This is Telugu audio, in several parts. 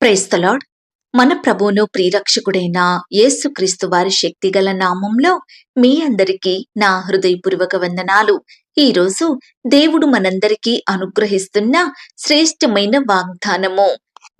ప్రేస్తలాడ్ మన ప్రభువును ప్రియరక్షకుడైన యేసుక్రీస్తు వారి శక్తిగల నామంలో మీ అందరికీ నా హృదయపూర్వక వందనాలు. ఈ రోజు దేవుడు మనందరికీ అనుగ్రహిస్తున్న శ్రేష్టమైన వాగ్దానము.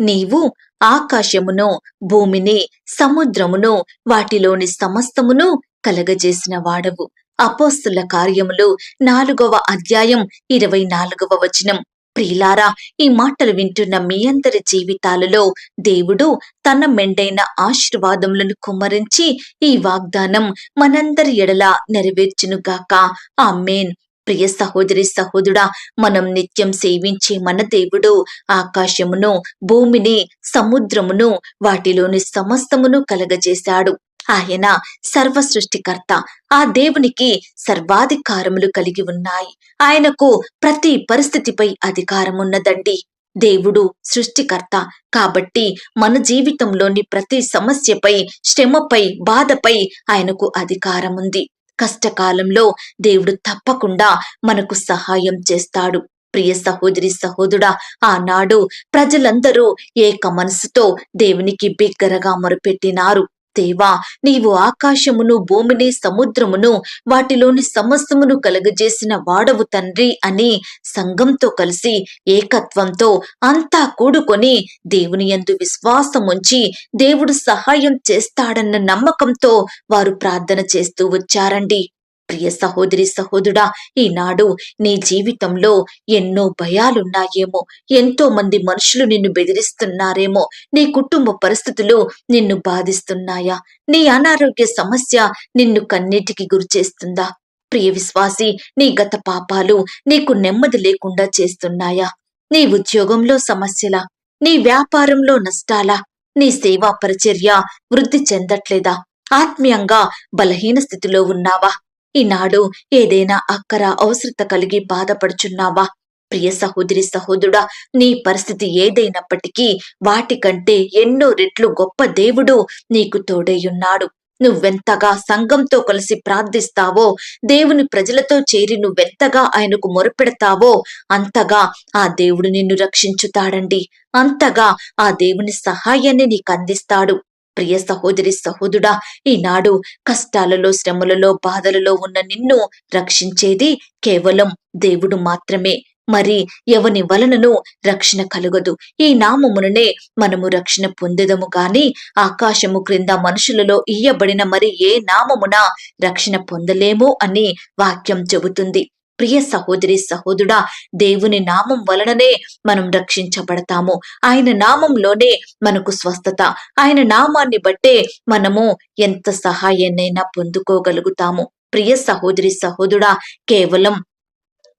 నీవు ఆకాశమును భూమిని సముద్రమును వాటిలోని సమస్తమును కలగజేసిన వాడవు. అపోస్తుల కార్యములు నాలుగవ అధ్యాయం ఇరవై నాలుగవ వచనం. ప్రియులారా ఈ మాటలు వింటున్న మీ అందరి జీవితాలలో దేవుడు తన మెండైన ఆశీర్వాదములను కుమ్మరించి ఈ వాగ్దానం మనందరి ఎడల నెరవేర్చునుగాక. ఆమెన్. ప్రియ సహోదరి సహోదరుడా మనం నిత్యం సేవించే మన దేవుడు ఆకాశమును భూమిని సముద్రమును వాటిలోని సమస్తమును కలగజేశాడు. ఆయన సర్వ సృష్టికర్త ఆ దేవునికి సర్వాధికారములు కలిగి ఉన్నాయి. ఆయనకు ప్రతి పరిస్థితిపై అధికారం ఉన్నదండి దేవుడు సృష్టికర్త. కాబట్టి మన జీవితంలోని ప్రతి సమస్యపై శ్రమపై బాధపై ఆయనకు అధికారం ఉంది కష్టకాలంలో దేవుడు తప్పకుండా మనకు సహాయం చేస్తాడు. ప్రియ సహోదరి సహోదరుడా ఆనాడు ప్రజలందరూ ఏక మనసుతో దేవునికి బిగ్గరగా మొరపెట్టినారు. దేవా నీవు ఆకాశమును భూమిని సముద్రమును వాటిలోని సమస్తమును కలుగజేసిన వాడవు తండ్రి అని సంఘంతో కలిసి ఏకత్వంతో అంతా కూడుకొని దేవుని ఎందు విశ్వాసం ఉంచి దేవుడు సహాయం చేస్తాడన్న నమ్మకంతో వారు ప్రార్థన చేస్తూ వచ్చారండి. ప్రియ సహోదరి సహోదరుడా ఈనాడు నీ జీవితంలో ఎన్నో భయాలున్నాయేమో ఎంతో మంది మనుషులు నిన్ను బెదిరిస్తున్నారేమో నీ కుటుంబ పరిస్థితులు నిన్ను బాధిస్తున్నాయా నీ అనారోగ్య సమస్య నిన్ను కన్నీటికి గురిచేస్తుందా ప్రియ విశ్వాసి నీ గత పాపాలు నీకు నెమ్మది లేకుండా చేస్తున్నాయా? నీ ఉద్యోగంలో సమస్యలా నీ వ్యాపారంలో నష్టాలా నీ సేవా పరిచర్య వృద్ధి చెందట్లేదా? ఆత్మీయంగా బలహీన స్థితిలో ఉన్నావా? ఈనాడు ఏదైనా అక్కర అవసరత కలిగి బాధపడుచున్నావా? ప్రియ సహోదరి సహోదరుడా నీ పరిస్థితి ఏదైనప్పటికీ వాటికంటే ఎన్నో రెట్లు గొప్ప దేవుడు నీకు తోడేయున్నాడు నువ్వెంతగా సంఘంతో కలిసి ప్రార్థిస్తావో దేవుని ప్రజలతో చేరి నువ్వెంతగా ఆయనకు మొరపెడతావో అంతగా ఆ దేవుడు నిన్ను రక్షించుతాడండి. అంతగా ఆ దేవుని సహాయాన్ని నీకు అందిస్తాడు. ప్రియ సహోదరి సహోదుడా ఈనాడు కష్టాలలో శ్రమలలో బాధలలో ఉన్న నిన్ను రక్షించేది కేవలం దేవుడు మాత్రమే. మరి ఎవని వలనను రక్షణ కలుగదు. ఈ నామముననే మనము రక్షణ పొందెదము గాని ఆకాశము క్రింద మనుషులలో ఇయ్యబడిన మరి ఏ నామమున రక్షణ పొందలేము అని వాక్యం చెబుతుంది. ప్రియ సహోదరి సహోదరుడా దేవుని నామం వలననే మనం రక్షించబడతాము. ఆయన నామంలోనే మనకు స్వస్థత. ఆయన నామాన్ని బట్టే మనము ఎంత సహాయాన్నైనా పొందుకోగలుగుతాము. ప్రియ సహోదరి సహోదరుడా కేవలం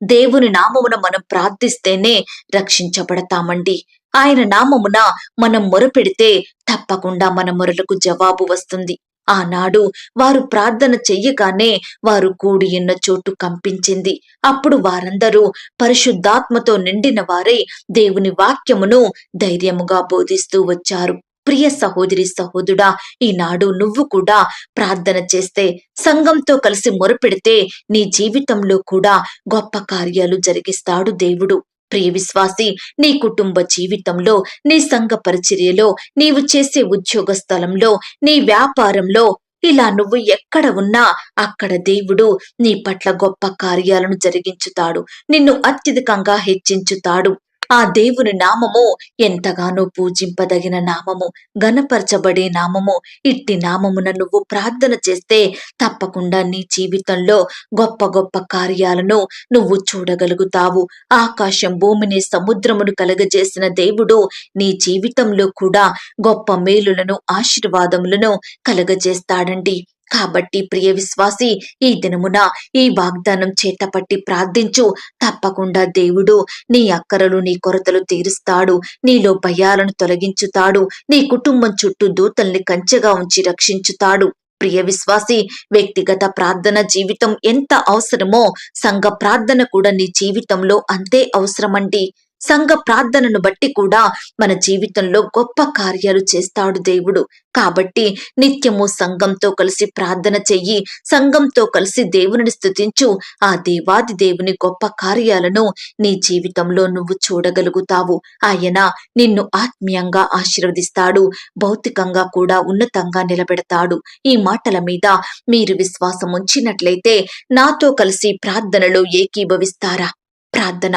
దేవుని నామమున మనం ప్రార్థిస్తేనే రక్షించబడతామండి. ఆయన నామమున మనం మొరపెడితే తప్పకుండా మన మొరలకు జవాబు వస్తుంది. ఆనాడు వారు ప్రార్థన చెయ్యగానే వారు కూడి ఉన్న చోటు కంపించింది. అప్పుడు వారందరూ పరిశుద్ధాత్మతో నిండిన వారై దేవుని వాక్యమును ధైర్యముగా బోధిస్తూ వచ్చారు. ప్రియ సహోదరి సహోదుడా ఈనాడు నువ్వు కూడా ప్రార్థన చేస్తే సంఘంతో కలిసి మొరపెడితే నీ జీవితంలో కూడా గొప్ప కార్యాలు జరిగిస్తాడు దేవుడు. ప్రియ విశ్వాసి నీ కుటుంబ జీవితంలో నీ సంఘ పరిచర్యలో నీవు చేసే ఉద్యోగ స్థలంలో నీ వ్యాపారంలో ఇలా నువ్వు ఎక్కడ ఉన్నా అక్కడ దేవుడు నీ పట్ల గొప్ప కార్యాలను జరిగించుతాడు. నిన్ను అత్యధికంగా హెచ్చించుతాడు. ఆ దేవుని నామము ఎంతగానో పూజింపదగిన నామము గనపరచబడే నామము. ఇట్టి నామమున నువ్వు ప్రార్థన చేస్తే తప్పకుండా నీ జీవితంలో గొప్ప గొప్ప కార్యాలను నువ్వు చూడగలుగుతావు. ఆకాశం భూమిని సముద్రమును కలగజేసిన దేవుడు నీ జీవితంలో కూడా గొప్ప మేలులను ఆశీర్వాదములను కలగజేస్తాడండి. కాబట్టి ప్రియ విశ్వాసి ఈ దినమున ఈ వాగ్దానం చేతపట్టి ప్రార్థించు. తప్పకుండా దేవుడు నీ అక్కరలు నీ కొరతలు తీరుస్తాడు. నీలో భయాలను తొలగించుతాడు. నీ కుటుంబం చుట్టూ దూతల్ని కంచెగా ఉంచి రక్షించుతాడు. ప్రియ విశ్వాసి వ్యక్తిగత ప్రార్థన జీవితం ఎంత అవసరమో సంఘ ప్రార్థన కూడా నీ జీవితంలో అంతే అవసరమండి. సంఘ ప్రార్థనను బట్టి కూడా మన జీవితంలో గొప్ప కార్యాలు చేస్తాడు దేవుడు. కాబట్టి నిత్యము సంఘంతో కలిసి ప్రార్థన చెయ్యి సంఘంతో కలిసి దేవుని స్తుతించు. ఆ దేవాది దేవుని గొప్ప కార్యాలను నీ జీవితంలో నువ్వు చూడగలుగుతావు. ఆయన నిన్ను ఆత్మీయంగా ఆశీర్వదిస్తాడు భౌతికంగా కూడా ఉన్నతంగా నిలబెడతాడు. ఈ మాటల మీద మీరు విశ్వాసం ఉంచినట్లయితే నాతో కలిసి ప్రార్థనలో ఏకీభవిస్తారా? ప్రార్థన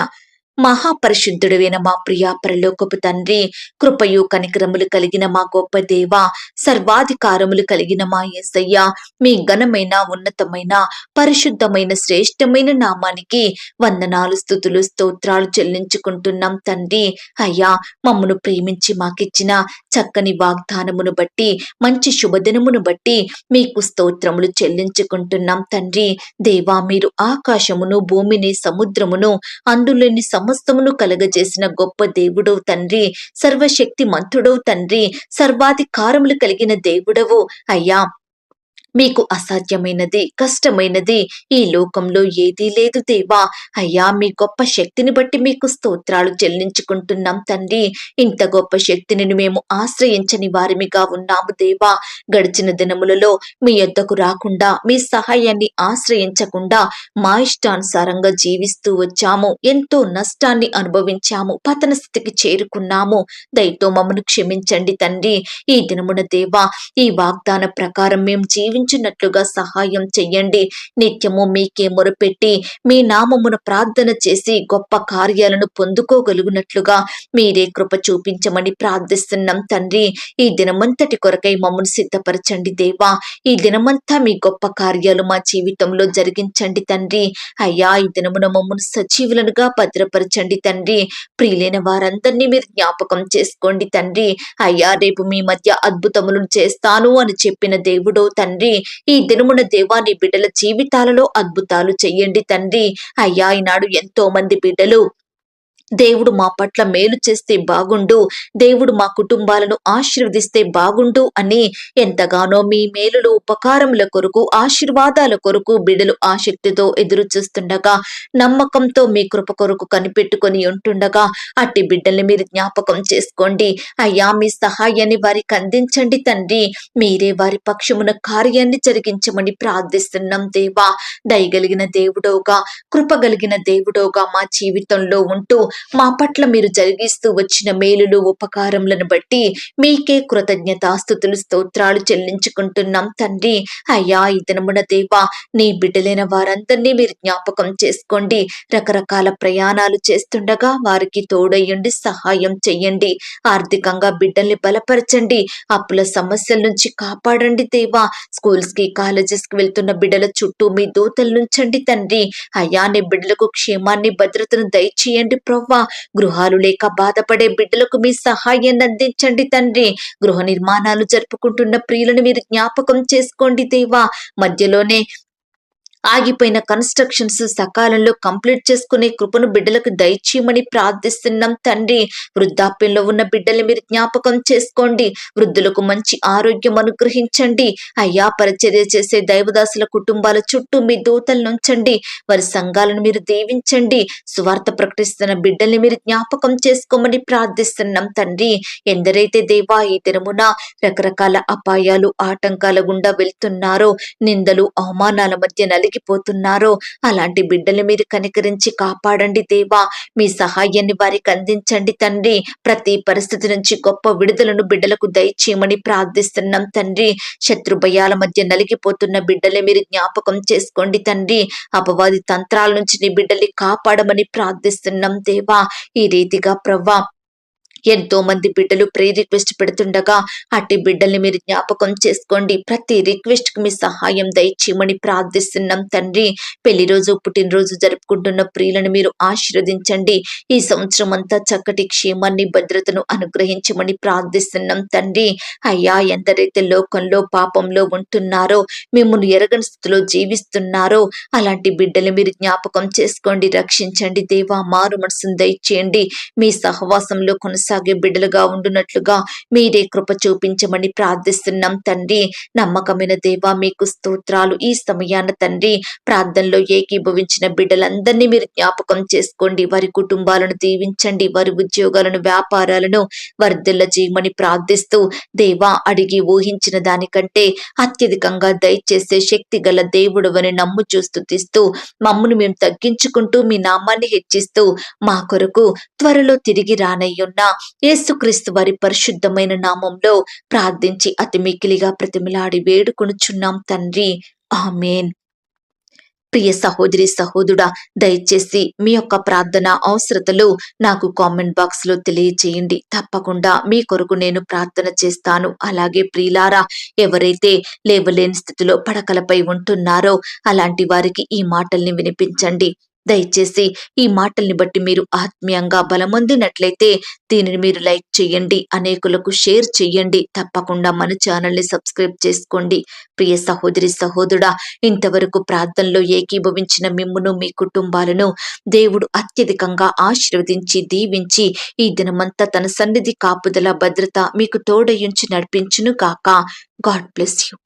మహాపరిశుద్ధుడైన మా ప్రియా పరలోకపు తండ్రి కృపయు కనికరములు కలిగిన మా గొప్ప దేవ సర్వాధికారములు కలిగిన మా యేసయ్య మీ ఘనమైన ఉన్నతమైన పరిశుద్ధమైన శ్రేష్టమైన నామానికి వందనాలు స్థుతులు స్తోత్రాలు చెల్లించుకుంటున్నాం తండ్రి. అయ్యా మమ్మను ప్రేమించి మాకిచ్చిన చక్కని వాగ్దానమును బట్టి మంచి శుభదినమును బట్టి మీకు స్తోత్రములు చెల్లించుకుంటున్నాం తండ్రి. దేవా మీరు ఆకాశమును భూమిని సముద్రమును అందులోని సమస్తమును కలగజేసిన గొప్ప దేవుడవు తండ్రి సర్వశక్తి మంతుడవు తండ్రి సర్వాధికారములు కలిగిన దేవుడవు అయ్యా. మీకు అసాధ్యమైనది కష్టమైనది ఈ లోకంలో ఏదీ లేదు దేవా. అయ్యా మీ గొప్ప శక్తిని బట్టి మీకు స్తోత్రాలు చెల్లించుకుంటున్నాం తండ్రి. ఇంత గొప్ప శక్తిని మేము ఆశ్రయించని వారిమిగా ఉన్నాము దేవా. గడిచిన దినములలో మీ యొద్దకు రాకుండా మీ సహాయాన్ని ఆశ్రయించకుండా మా ఇష్టానుసారంగా జీవిస్తూ వచ్చాము. ఎంతో నష్టాన్ని అనుభవించాము. పతన స్థితికి చేరుకున్నాము. దయతో మమ్మను క్షమించండి తండ్రి. ఈ దినమున దేవా ఈ వాగ్దాన ప్రకారం మేము జీవించినట్లుగా సహాయం చెయ్యండి. నిత్యము మీకే మొరపెట్టి మీ నామమున ప్రార్థన చేసి గొప్ప కార్యాలను పొందుకోగలుగునట్లుగా మీరే కృప చూపించమని ప్రార్థిస్తున్నాం తండ్రి. ఈ దినమంతటి కొరకై మమ్మల్ని సిద్ధపరచండి దేవా. ఈ దినమంతా మీ గొప్ప కార్యాలు మా జీవితంలో జరిగించండి తండ్రి. అయ్యా ఈ దినమున మమ్మల్ని సజీవులనుగా భద్రపరచండి తండ్రి. ప్రియులైన వారందరినీ మీరు జ్ఞాపకం చేసుకోండి తండ్రి. అయ్యా రేపు మీ మధ్య అద్భుతములను చేస్తాను అని చెప్పిన దేవుడో తండ్రి. ఈ దినమున దేవాని బిడ్డల జీవితాలలో అద్భుతాలు చెయ్యండి తండ్రి. అయ్యా ఈనాడు ఎంతో మంది బిడ్డలు దేవుడు మా పట్ల మేలు చేస్తే బాగుండు. దేవుడు మా కుటుంబాలను ఆశీర్వదిస్తే బాగుండు అని ఎంతగానో మీ మేలులు ఉపకారముల కొరకు ఆశీర్వాదాల కొరకు బిడ్డలు ఆసక్తితో ఎదురు చూస్తుండగా నమ్మకంతో మీ కృప కొరకు కనిపెట్టుకొని ఉంటుండగా అట్టి బిడ్డల్ని మీరు జ్ఞాపకం చేసుకోండి. అయ్యా మీ సహాయాన్ని వారికి అందించండి తండ్రి. మీరే వారి పక్షమున కార్యాన్ని జరిగించమని ప్రార్థిస్తున్నాం దేవా. దయగలిగిన దేవుడోగా కృపగలిగిన దేవుడోగా మా జీవితంలో ఉంటూ మా పట్ల మీరు జరిగిస్తూ వచ్చిన మేలులు ఉపకారములను బట్టి మీకే కృతజ్ఞతాస్థుతులు స్తోత్రాలు చెల్లించుకుంటున్నాం తండ్రి. అయ్యా ఈ దినమున దేవా నీ బిడ్డలైన వారందరినీ మీరు జ్ఞాపకం చేసుకోండి. రకరకాల ప్రయాణాలు చేస్తుండగా వారికి తోడయ్యండి సహాయం చెయ్యండి. ఆర్థికంగా బిడ్డల్ని బలపరచండి. అప్పుల సమస్యల నుంచి కాపాడండి దేవా. స్కూల్స్కి కాలేజెస్కి వెళ్తున్న బిడ్డల చుట్టూ మీ దూతలు నుంచండి తండ్రి. అయ్యా నీ బిడ్డలకు క్షేమాన్ని భద్రతను దయచేయండి ప్రవ్వా గృహాలు లేక బాధపడే బిడ్డలకు మీ సహాయాన్ని అందించండి తండ్రి. గృహ నిర్మాణాలు జరుపుకుంటున్న ప్రియులను మీరు జ్ఞాపకం చేసుకోండి దేవా. మధ్యలోనే ఆగిపోయిన కన్స్ట్రక్షన్స్ సకాలంలో కంప్లీట్ చేసుకునే కృపను బిడ్డలకు దయచేయమని ప్రార్థిస్తున్నాం తండ్రి. వృద్ధాప్యంలో ఉన్న బిడ్డల్ని మీరు జ్ఞాపకం చేసుకోండి. వృద్ధులకు మంచి ఆరోగ్యం అనుగ్రహించండి. అయ్యా పరిచర్య చేసే దైవదాసుల కుటుంబాల చుట్టూ మీ దూతలను ఉంచండి. వారి సంఘాలను మీరు దీవించండి. సువార్త ప్రకటిస్తున్న బిడ్డల్ని మీరు జ్ఞాపకం చేసుకోమని ప్రార్థిస్తున్నాం తండ్రి. ఎందరైతే దేవా ఈ దినమున రకరకాల అపాయాలు ఆటంకాల గుండా వెళ్తున్నారో నిందలు అవమానాల మధ్య నలిగిపోతున్నారో అలాంటి బిడ్డలు మీరు కనికరించి కాపాడండి దేవా. మీ సహాయాన్ని వారికి అందించండి తండ్రి. ప్రతి పరిస్థితి నుంచి గొప్ప విడుదలను బిడ్డలకు దయచేయమని ప్రార్థిస్తున్నాం తండ్రి. శత్రు భయాల మధ్య నలిగిపోతున్న బిడ్డలే మీరు జ్ఞాపకం చేసుకోండి తండ్రి. అపవాది తంత్రాల నుంచి నీ బిడ్డల్ని కాపాడమని ప్రార్థిస్తున్నాం దేవా. ఈ రీతిగా ప్రవ్వా ఎంతో మంది బిడ్డలు ప్రే రిక్వెస్ట్ పెడుతుండగా అట్టి బిడ్డల్ని మీరు జ్ఞాపకం చేసుకోండి. ప్రతి రిక్వెస్ట్కి మీ సహాయం దయచేయమని ప్రార్థిస్తున్నాం తండ్రి. పెళ్ళి రోజు పుట్టినరోజు జరుపుకుంటున్న ప్రియులను మీరు ఆశీర్వదించండి. ఈ సంవత్సరం అంతా చక్కటి క్షేమాన్ని భద్రతను అనుగ్రహించమని ప్రార్థిస్తున్నాం తండ్రి. అయ్యా ఎందరైతే లోకంలో పాపంలో ఉంటున్నారో మిమ్మల్ని ఎరగని స్థితిలో జీవిస్తున్నారో అలాంటి బిడ్డలు మీరు జ్ఞాపకం చేసుకోండి రక్షించండి. దేవా మారు మనసును దయచేయండి. మీ సహవాసంలో కొనసాగ కొనసాగే బిడ్డలుగా ఉండునట్లుగా మీరే కృప చూపించమని ప్రార్థిస్తున్నాం తండ్రి. నమ్మకమైన దేవ మీకు స్తోత్రాలు. ఈ సమయాన తండ్రి ప్రార్థనలో ఏకీభవించిన బిడ్డలందరినీ మీరు జ్ఞాపకం చేసుకోండి. వారి కుటుంబాలను దీవించండి. వారి ఉద్యోగాలను వ్యాపారాలను వర్ధిల్ల చేయమని ప్రార్థిస్తూ దేవా అడిగి ఊహించిన దానికంటే అత్యధికంగా దయచేసే శక్తి గల దేవుడవని నమ్ము చూస్తుతిస్తూ మమ్మను మేము తగ్గించుకుంటూ మీ నామాన్ని హెచ్చిస్తూ మా కొరకు త్వరలో తిరిగి రానయ్యున్న. యేసుక్రీస్తు వారి పరిశుద్ధమైన నామంలో ప్రార్థించి అతి మికిలిగా ప్రతిమలాడి వేడుకొనుచున్నాం తండ్రి. ఆమెన్. ప్రియ సహోదరి సహోదరుడా దయచేసి మీ యొక్క ప్రార్థన అవసరతలు నాకు కామెంట్ బాక్స్లో తెలియజేయండి తప్పకుండా మీ కొరకు నేను ప్రార్థన చేస్తాను. అలాగే ప్రియులారా ఎవరైతే లేవలేని స్థితిలో పడకలపై ఉంటున్నారో అలాంటి వారికి ఈ మాటల్ని వినిపించండి. దయచేసి ఈ మాటల్ని బట్టి మీరు ఆత్మీయంగా బలమొందినట్లయితే దీనిని మీరు లైక్ చేయండి అనేకులకు షేర్ చేయండి. తప్పకుండా మన ఛానల్ని సబ్స్క్రైబ్ చేసుకోండి. ప్రియ సహోదరి సహోదరుడా ఇంతవరకు ప్రార్థనలో ఏకీభవించిన మిమ్మును మీ కుటుంబాలను దేవుడు అత్యధికంగా ఆశీర్వదించి దీవించి ఈ దినమంతా తన సన్నిధి కాపుదల భద్రత మీకు తోడయుంచి నడిపించును కాక గాడ్ బ్లెస్ యూ.